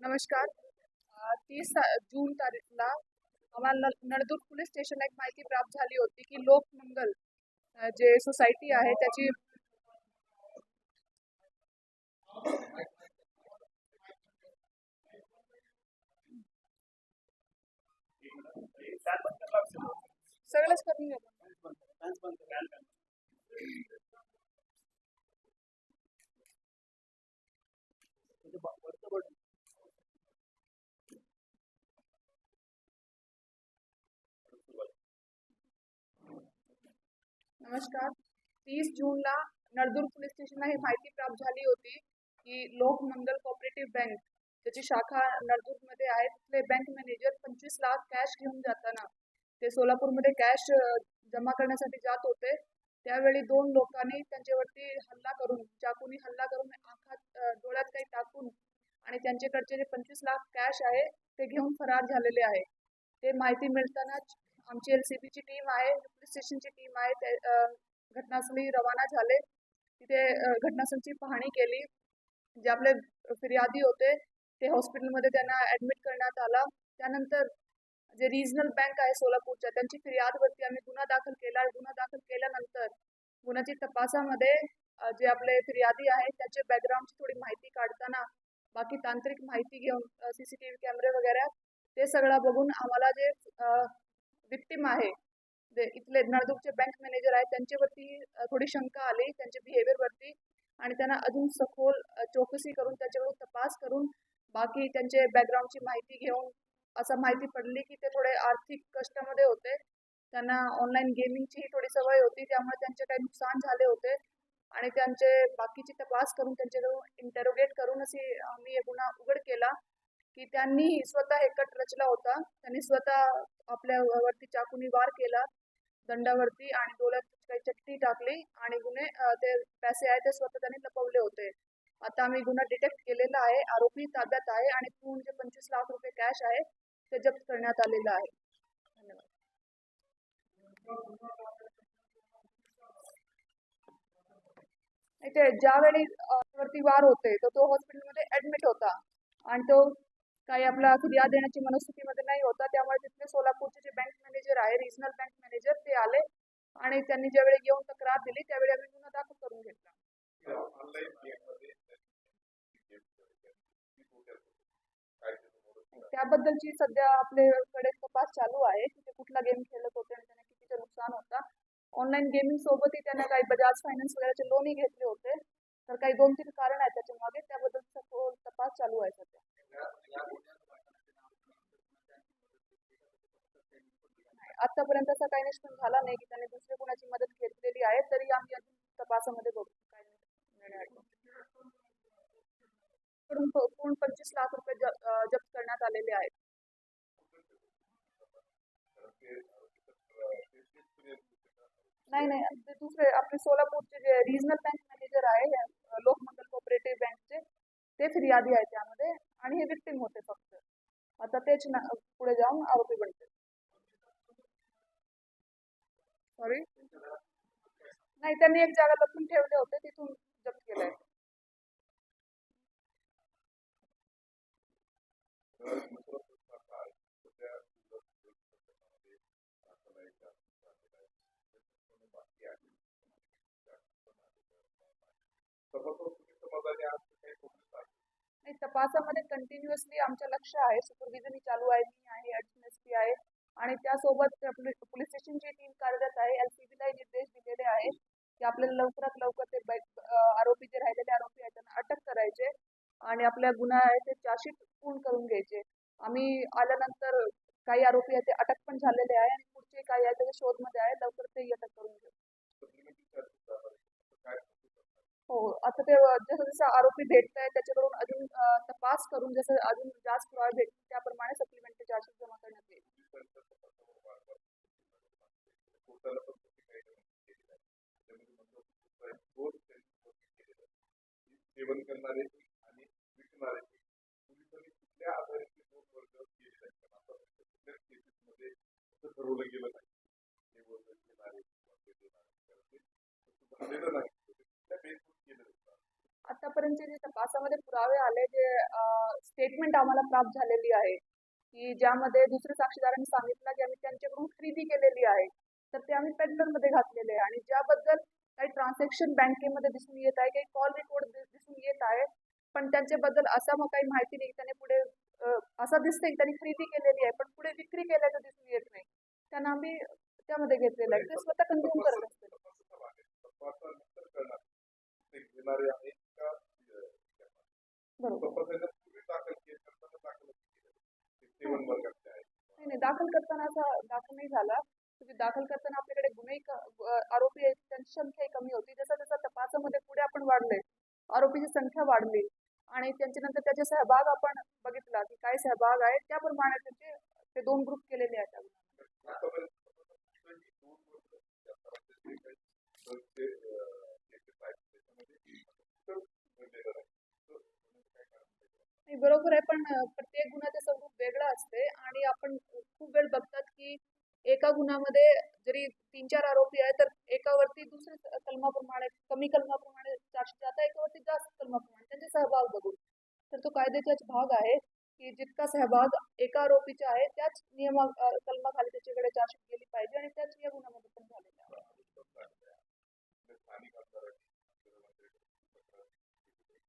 नमस्कार. तीस जून तारीखला आम्हाला न- नळदूर पोलीस स्टेशनला एक माहिती प्राप्त झाली होती की लोकमंगल जे सोसायटी आहे त्याची सगळंच करून म्हणजे घेतो नमस्कार. तीस जूनला नळदूर पोलीस स्टेशनला ही माहिती प्राप्त झाली होती की लोक मंगल कॉपरेटिव्ह बँक त्याची शाखा नळदूरमध्ये आहे. तिथले बँक मॅनेजर पंचवीस लाख कॅश घेऊन जाताना ते सोलापूरमध्ये कॅश जमा करण्यासाठी जात होते. त्यावेळी दोन लोकांनी त्यांच्यावरती हल्ला करून चाकूनी हल्ला करून आखात डोळ्यात काही टाकून आणि त्यांच्याकडचे जे पंचवीस लाख कॅश आहे ते घेऊन फरार झालेले आहे. ते माहिती मिळतानाच आमची एल सी बीची टीम आहे पोलीस स्टेशनची टीम आहे ते घटनास्थळी रवाना झाले. तिथे घटनास्थळची पाहणी केली. जे आपले फिर्यादी होते ते हॉस्पिटलमध्ये त्यांना ॲडमिट करण्यात आला. त्यानंतर जे रिजनल बँक आहे सोलापूरच्या त्यांची फिर्यादवरती आम्ही गुन्हा दाखल केला. गुन्हा दाखल केल्यानंतर गुन्ह्याची तपासामध्ये जे आपले फिर्यादी आहेत त्याचे बॅकग्राऊंडची थोडी माहिती काढताना बाकी तांत्रिक माहिती घेऊन सी सी टी व्ही कॅमेरे वगैरे ते सगळं बघून आम्हाला जे विक्टिम आहे. जे इथले नळदुर्गचे बँक मॅनेजर आहेत त्यांच्यावरती थोडी शंका आली त्यांच्या बिहेवियरवरती आणि त्यांना अजून सखोल चौकशी करून त्याच्यावर तपास करून बाकी त्यांचे बॅकग्राऊंडची माहिती घेऊन असं माहिती पडली की ते थोडे आर्थिक कष्टामध्ये होते. त्यांना ऑनलाईन गेमिंगचीही थोडी सवय होती त्यामुळे त्यांचे काही नुकसान झाले होते. आणि त्यांचे बाकीची तपास करून त्यांच्याकडून इंटरोगेट करून अशी आम्ही गुन्हा उघड केला. की त्यांनी स्वतः एकट कट रचला होता. त्यांनी स्वतः आपल्या वरती चाकूनी वार केला. दंडावरती आणि डोळ्यात काही चट्टी टाकली आणि गुन्हे ते पैसे आहे ते स्वतः त्यांनी लपवले होते. आता आम्ही गुन्हा डिटेक्ट केलेला आहे आरोपी ताब्यात आहे आणि पूर्ण जे पंचवीस लाख रुपये कॅश आहे ते जप्त करण्यात आलेलं आहे. धन्यवाद. नाही ते ज्यावेळी वरती वार होते तर तो हॉस्पिटलमध्ये ऍडमिट होता. आणि तो काही आपला फिर्याद देण्याची मनस्थितीमध्ये नाही होता. त्यामुळे तिथले सोलापूरचे जे बँक मॅनेजर आहे रिजनल बँक मॅनेजर ते आले आणि त्यांनी ज्यावेळी येऊन तक्रार दिली त्यावेळी आम्ही गुन्हा दाखल करून घेतला. त्याबद्दलची सध्या आपल्याकडे तपास चालू आहे. की ते कुठला गेम खेळत होते आणि त्यांना कितीचं नुकसान होता. ऑनलाईन गेमिंग सोबतही त्यांना काही बजाज फायनान्स वगैरेचे लोनही घेतले होते. तर काही दोन तीन कारण आहेत त्याच्यामागे त्याबद्दल तपास चालू आहे सध्या नाही, आतापर्यंत असा काही निष्पन्न झाला नाही की त्यांनी दुसरी कोणाची मदत घेतलेली आहे तरी आम्ही अजून तपासामध्ये बघू. काय निर्णय पूर्ण पंचवीस लाख रुपये जप्त करण्यात आलेले आहेत. नाही नाही ते दुसरे आपले सोलापूरचे जे रिजनल बँक मॅनेजर आहे लोकमंडल लोकमंगल कोऑपरेटिव्ह बँकचे ते फिर्यादी आहे त्यामध्ये आणि हे विक्टिम होते फक्त. आता तेच ना पुढे जाऊन आरोपी बनते सॉरी नाही त्यांनी एक जागा लपून ठेवले होते तिथून जप्त केलंय. नाही तपासामध्ये कंटिन्युअसली आमचं लक्ष आहे. सुपरविजन चालू आहे मी आहे अडचण एस आहे. आणि त्यासोबत पोलीस स्टेशनची टीम कार्यरत आहे एल सी बीला निर्देश दिलेले आहेत की आपल्याला लवकरात लवकर ते आरोपी जे राहिलेले आरोपी आहेत त्यांना अटक करायचे आणि आपल्या गुन्हा आहे ते चार्जशीट पूर्ण करून घ्यायचे. आम्ही आल्यानंतर काही आरोपी आहेत ते अटक पण झालेले आहे आणि पुढचे काही आहेत त्याच्या शोधमध्ये आहे लवकर तेही अटक करून घेऊ हो आता ते जसं जसं आरोपी भेटत आहे त्याच्याकडून अजून तपास करून जसं अजून जास्त पुरावे भेटतील त्याप्रमाणे सप्लिमेंटरी चार्जेस जमा करण्यात येईल. सेवन करणारे आणि विकणारे पोलिसांनी कुठल्या आधारे दोन वर्ग केले आहेत कुठल्याच केसेसमध्ये असं ठरवलं गेलं नाही हे वर्ग घेणारे झालेलं नाही बेसवर केलं आतापर्यंतचे जे तपासामध्ये पुरावे आले जे स्टेटमेंट आम्हाला प्राप्त झालेली आहे की ज्यामध्ये दुसऱ्या साक्षीदारांनी सांगितलं की आम्ही त्यांच्याकडून खरेदी केलेली आहे तर ते आम्ही पेडलरमध्ये घातलेले आहे. आणि ज्याबद्दल काही ट्रान्झॅक्शन बँकेमध्ये दिसून येत आहे काही कॉल रेकॉर्ड दिसून येत आहे पण त्यांच्याबद्दल असा मग काही माहिती नाही त्याने पुढे असं दिसतंय की त्यांनी खरेदी केलेली आहे पण पुढे विक्री केल्याचं दिसून येत नाही. त्यांना आम्ही त्यामध्ये घेतलेलं आहे. ते स्वतः कन्झ्युम करत असते तपासाचा भाग आहे. तपासानंतर कळणार ते घेणारे आहेत का अं, बरोबर तपासाच्या पूर्वी दाखल केस करताना दाखल केलं ते सेवन वर्गाचे आहेत नाही नाही दाखल दाखल नाही झाला तुम्ही दाखल करताना आपल्याकडे गुन्हे आरोपी आहेत त्यांची संख्या कमी होती जसं जसं तपासामध्ये पुढे आपण वाढले आरोपीची संख्या वाढली आणि त्यांच्यानंतर त्याचे सहभाग आपण बघितला की काय सहभाग आहे त्याप्रमाणे त्यांचे ते दोन ग्रुप केलेले आहेत त्या गुन्ह्यामध्ये. आतापर्यंत तपासात कुठलंही दोन वर्ष या स्तराचे जे काही ड्रग्जचे, अं, cases आहेत, त्याच्यामध्ये कुठं घडलेलं नाही. तर म्हणजे काय कारण आहे? नाही बरोबर आहे पण प्रत्येक गुन्ह्याचं स्वरूप वेगळं असते आणि आपण खूप वेळ बघतात की एका गुन्ह्यामध्ये जरी तीन चार आरोपी आहे तर एकावरती दुसऱ्या कलमाप्रमाणे कमी कलमाप्रमाणे चारशे जाता एकावरती जास्त कलमाप्रमाणे त्यांचे सहभाग बघून. तर तो कायद्याचाच भाग आहे की जितका सहभाग एका आरोपीचा आहे त्याच नियमा कलमाखाली त्याच्याकडे चारशे गेली पाहिजे आणि त्याच या गुन्ह्यामध्ये पण झालेला आहे. आरोप स्थानिक आमदारांनी आमदारांकडे तक्रार केली होती.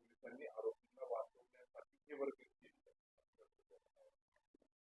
पोलिसांनी आरोपींना वाचवण्यासाठी हे वर्ग केले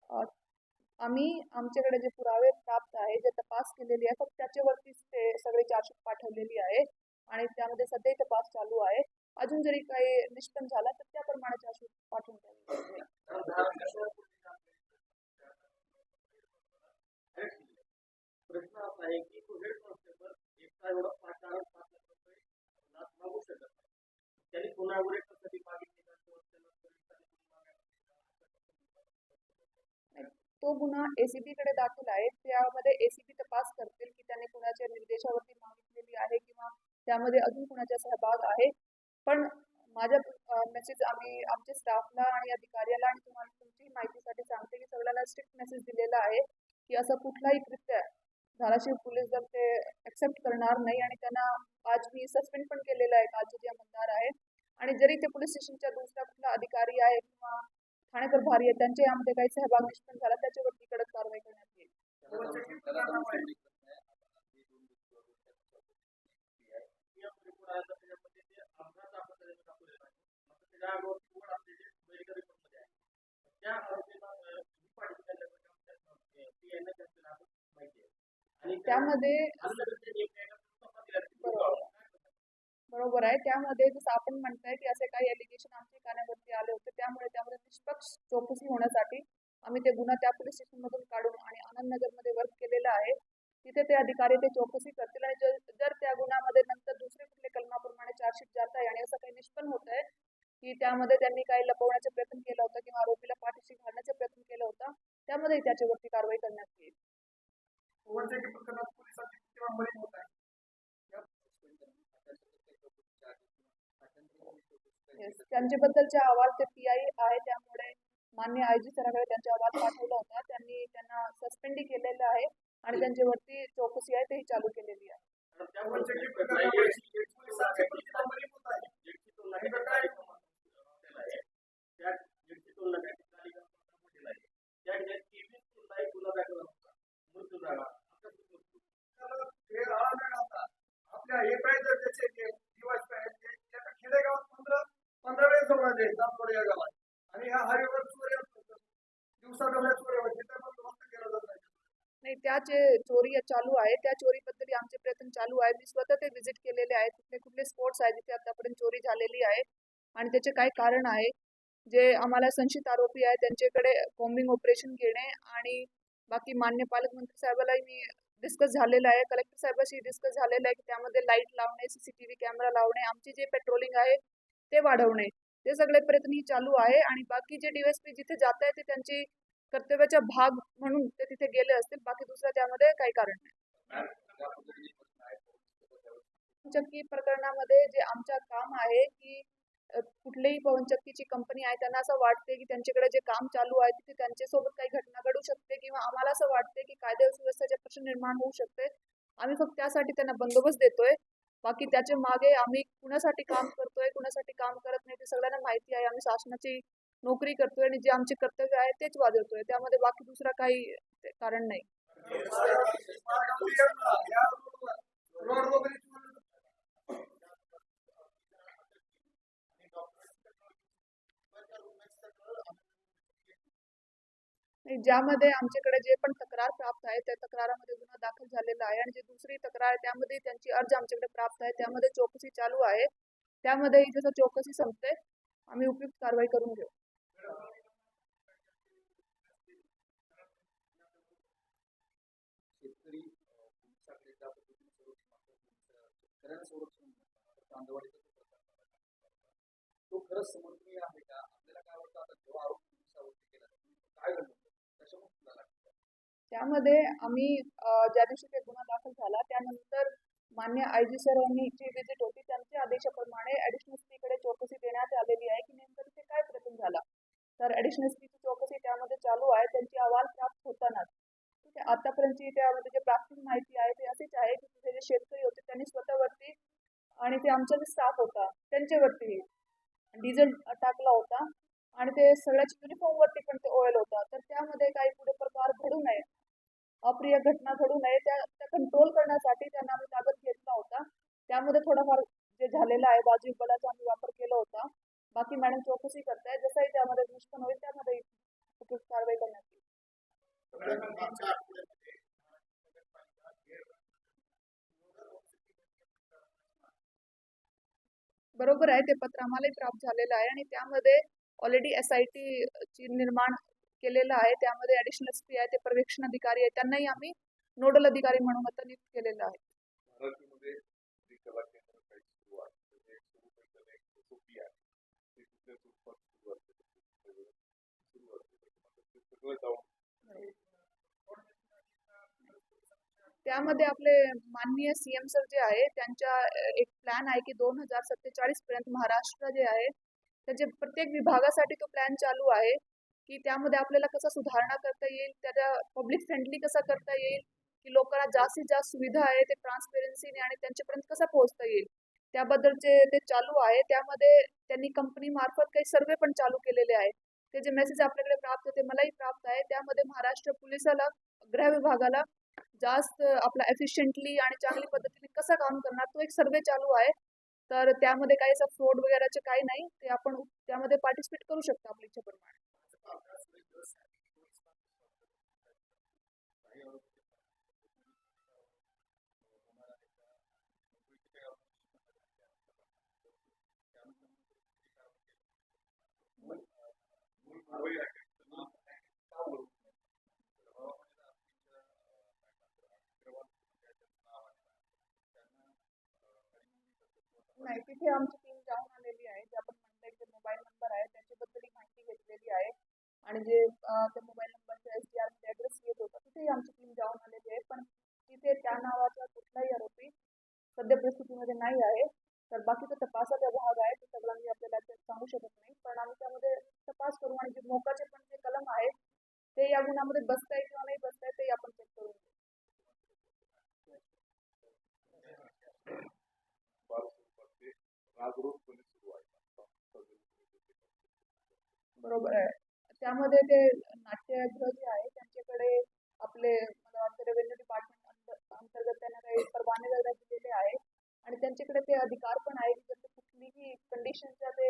अ, आम्ही आमच्याकडे जे पुरावे प्राप्त आहे जे तपास केलेली आहे फक्त त्याच्यावरतीच ते सगळे चार्जशीट पाठवलेली आहे आणि त्यामध्ये सध्याही तपास चालू आहे. अजून जरी काही निष्पन्न झाला तर त्याप्रमाणे चार्जशीट पाठवून द्यावी प्रश्न असा आहे तो गुन्हा एसीबीकडे दाखल आहे. त्यामध्ये एसीबी तपास करतील की त्याने कुणाच्या निर्देशावरती मागितलेली आहे किंवा त्यामध्ये अजून कुणाचा सहभाग आहे. पण माझ्या मेसेज आम्ही आमच्या स्टाफला आणि अधिकाऱ्याला आणि तुम्हाला तुमची माहितीसाठी सांगते की सगळ्याला स्ट्रिक्ट मेसेज दिलेला आहे की असं कुठलाही कृत्य धाराशिव पोलीस दल ते ऍक्सेप्ट करणार नाही आणि त्यांना आज मी सस्पेंड पण केलेलं आहे. कालचे जे आमदार आहे. आणि जरी ते पोलीस स्टेशनच्या दुसरा कुठला अधिकारी आहे किंवा ठाणेकर भारी आहे. त्यांच्या यामध्ये काही सहभाग निष्पन्न झाला त्याच्यावरती कडक कारवाई करण्यात येईल. त्यामध्ये त्यानंतर त्यांनी एक एका तपास दिला बरोबर. आहे. त्यामध्ये जसं आपण म्हणताय की असे काही एलिगेशन आमच्या कानावरती आले होते. त्यामुळे त्यामध्ये निष्पक्ष चौकशी होण्यासाठी आम्ही ते गुन्हा त्या पोलीस स्टेशनमधून काढून आणि आनंदनगरमध्ये वर्क केलेलं आहे. तिथे ते अधिकारी ते चौकशी करतील आणि जर जर त्या गुन्ह्यामध्ये नंतर दुसरे कुठले कलमाप्रमाणे चार्जशीट जात आहे आणि असं काही निष्पन्न होत आहे की त्यामध्ये त्यांनी काही लपवण्याचा प्रयत्न केला होता किंवा आरोपीला पाठीशी घालण्याचा प्रयत्न केला होता त्यामध्ये त्याच्यावरती कारवाई करण्यात येईल. वनचेकी त्यांच्याबद्दलचे अहवाल ते पी आय आहे त्यामुळे मान्य आय जी सराकडे त्यांचा अहवाल पाठवला होता. त्यांनी त्यांना सस्पेंडही केलेलं आहे आणि त्यांच्यावरती चौकशी आहे तेही चालू केलेली आहे. आपल्या हे पाहिजे त्याचे जे दिवस पाहिजे खेडेगावात पंधरा पंधरा वेळेस आणि ह्या दिवसा डोळ्या पण जात. नाही नाही त्या जे चोरी चालू आहे त्या चोरीबद्दल आमचे प्रयत्न चालू आहे मी स्वतः ते व्हिजिट केलेले आहे कुठले कुठले स्पॉट्स आहेत जिथे आतापर्यंत चोरी झालेली आहे. आणि त्याचे काय कारण आहे. जे आम्हाला संशयित आरोपी आहे त्यांच्याकडे कॉम्बिंग ऑपरेशन घेणे आणि बाकी मान्य पालकमंत्री साहेबालाही मी डिस्कस झालेलं आहे. कलेक्टर साहेबाशी डिस्कस झालेलं आहे की त्यामध्ये लाइट लावणे सीसीटीव्ही कॅमेरा लावणे आमची जे पेट्रोलिंग आहे ते वाढवणे. ते सगळे प्रयत्नही चालू आहे आणि बाकी जे डीएसपी जिथे जात आहे ते त्यांची कर्तव्याचा भाग म्हणून ते तिथे गेले असतील. बाकी दुसरं त्यामध्ये काही कारण नाही. पवनचक्की प्रकरणामध्ये जे आमचं काम आहे की कुठलीही पवनचक्कीची कंपनी आहे त्यांना असं वाटते की त्यांच्याकडे जे काम चालू आहे तिथे त्यांच्यासोबत काही घटना घडू शकते किंवा आम्हाला असं वाटते की कायदा सुव्यवस्थेचे प्रश्न निर्माण होऊ शकते. आम्ही फक्त त्यासाठी त्यांना बंदोबस्त देतोय. बाकी त्याच्यामागे आम्ही कुणासाठी काम करतोय कुणासाठी काम करत नाही ते सगळ्यांना माहिती आहे. आम्ही शासनाची नोकरी करतोय आणि जे आमचे कर्तव्य आहे तेच वाजवतोय. त्यामध्ये बाकी दुसरा काही ते- कारण नाही रोड वगैरे नाही, ज्यामध्ये आमच्याकडे जे पण तक्रार प्राप्त आहे त्या तक्रारामध्ये गुन्हा दाखल झालेला आहे आणि जी दुसरी तक्रार आहे त्यामध्ये त्यांची अर्ज आमच्याकडे प्राप्त आहे. त्यामध्ये चौकशी चालू आहे. त्यामध्ये जसं चौकशी संपते आम्ही उपयुक्त कारवाई करून घेऊ. तो खरंच समर्थनीय आहे का? आपल्याला काय वाटतं? आता जेव्हा आरोप केला काय घडलं त्यामध्ये आम्ही ज्या दिवशी ते गुन्हा दाखल झाला त्यानंतर मान्य आय. जी. सरांनी जी व्हिजिट होती त्यांच्या आदेशाप्रमाणे ॲडिशनल स्पीकडे चौकशी देण्यात आलेली आहे की नेमकं तिथे काय प्रकरण झाला. तर ॲडिशनल ची चौकशी त्यामध्ये चालू आहे त्यांची अहवाल प्राप्त होतानाच. ठीक आहे आतापर्यंतची त्यामध्ये जे प्राथमिक माहिती आहे ते असेच आहे की तिथे जे शेतकरी होते त्यांनी स्वतःवरती आणि ते आमचा जे स्टाफ होता त्यांच्यावरती डिझेल टाकला होता. आणि ते सगळ्याच युनिफॉर्म वरती पण ते ऑइल होता तर त्यामध्ये काही पुढे प्रकार घडू नये अप्रिय घटना घडू नये त्या त्या कंट्रोल करण्यासाठी त्यांना आम्ही ताब्यात घेतला होता त्यामध्ये थोडाफार जे झालेलं आहे बाजू बलाचा आम्ही वापर केला होता. बाकी मॅडम चौकशी करताय. जसंही त्यामध्ये निष्पन्न होईल त्यामध्ये उपयुक्त कारवाई करण्यात येईल. बरोबर आहे ते पत्र आम्हालाही प्राप्त झालेलं आहे आणि त्यामध्ये ऑलरेडी एस आय टी ची निर्माण केलेलं आहे. त्यामध्ये ॲडिशनल एस पी आहे ते पर्यवेक्षण अधिकारी आहे. त्यांनाही आम्ही नोडल अधिकारी म्हणून आता नियुक्त केलेलं आहे मराठीमध्ये जे कला केंद्र काही सुरू आहे म्हणजे सुरू करताना एक एसओपी आहे सुरू सुरू ते सगळं जाऊन त्यामध्ये आपले माननीय सीएम सर जे आहे त्यांच्या एक प्लॅन आहे की दोन हजार सत्तेचाळीस पर्यंत महाराष्ट्र जे आहे त्याचे प्रत्येक विभागासाठी तो प्लॅन चालू आहे की त्यामध्ये आपल्याला कसा सुधारणा करता येईल त्याच्या पब्लिक फ्रेंडली कसा करता येईल की लोकांना जास्तीत जास्त सुविधा आहे ते ट्रान्सपेरन्सीने आणि त्यांच्यापर्यंत कसा पोहोचता येईल. त्याबद्दलचे ते चालू आहे. त्यामध्ये त्यांनी कंपनी मार्फत काही सर्वे पण चालू केलेले आहे ते जे मेसेज आपल्याकडे प्राप्त होते मलाही प्राप्त आहे. त्यामध्ये महाराष्ट्र पोलिसाला गृह विभागाला जास्त आपला एफिशियंटली आणि चांगली पद्धतीने कसं काम करणार तो एक सर्वे चालू आहे. तर त्यामध्ये काही असं फ्रॉड वगैरेचे काही नाही. ते आपण त्यामध्ये पार्टिसिपेट करू शकतो आपल्या इच्छेप्रमाणे मूळ कारवाई आहे का? का बरं? नाही तिथे आमची टीम जाऊन आलेली आहे. जे आपण म्हणताय जे मोबाईल नंबर आहे त्याच्याबद्दल माहिती घेतलेली आहे. आणि जे त्या मोबाईल नंबरचा एस डी आर ऍड्रेस येत होता तिथेही आमची टीम जाऊन आलेली आहे. पण तिथे त्या नावाचा कुठलाही आरोपी सध्या परिस्थितीमध्ये नाही आहे. तर बाकीचा तपासाचा भाग आहे ते सगळं मी आपल्याला सांगू शकत नाही. पण आम्ही त्यामध्ये तपास करू आणि जे मोकाचे पण जे कलम आहेत ते या गुन्ह्यामध्ये बसताय किंवा नाही बसताय ते आपण चेक करून घेऊ. बरोबर आहे त्यामध्ये ते नाट्यगृह जे आहे त्यांच्याकडे आपले मला वाटतं रेव्हेन्यू डिपार्टमेंट अंतर्गत त्यांना काही परवाने वगैरे दिलेले आहे आणि त्यांच्याकडे ते अधिकार पण आहे की जर ते कुठलीही कंडिशनच्या ते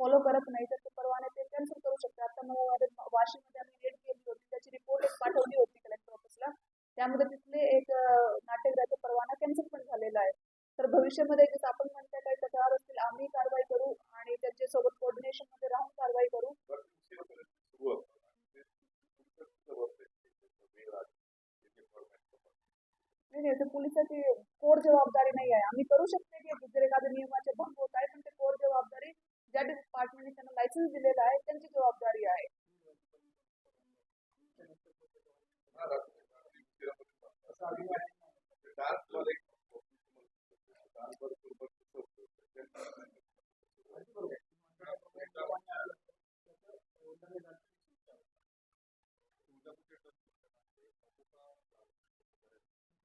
फॉलो करत नाही तर ते परवाने ते कॅन्सल करू शकतात आता मला वाटतं वाशिममध्ये आम्ही रेड केली होती त्याची रिपोर्ट एक पाठवली होती कलेक्टर ऑफिसला त्यामध्ये तिथले एक अं, नाट्यगृहाचा परवाना कॅन्सल पण झालेला आहे तर भविष्यामध्ये जसं आपण म्हणता काही तक्रार असतील आम्ही कारवाई करू आणि त्यांच्यासोबत कोऑर्डिनेशनमध्ये राहून कारवाई करू बरं, उशिरापर्यंत सुरू असतं. ते तुमचं सर्व असते. ते वेळ आहे. ते format प्रमाणे. नाही ते पोलिसाची कोर जबाबदारी नाही आहे. आम्ही करू शकते की जर एखाद्या नियमाचे भंग होत आहे पण ते कोर जबाबदारी ज्या डिपार्टमेंटने त्यांना लायसन्स दिलेला आहे त्यांची जबाबदारी आहे.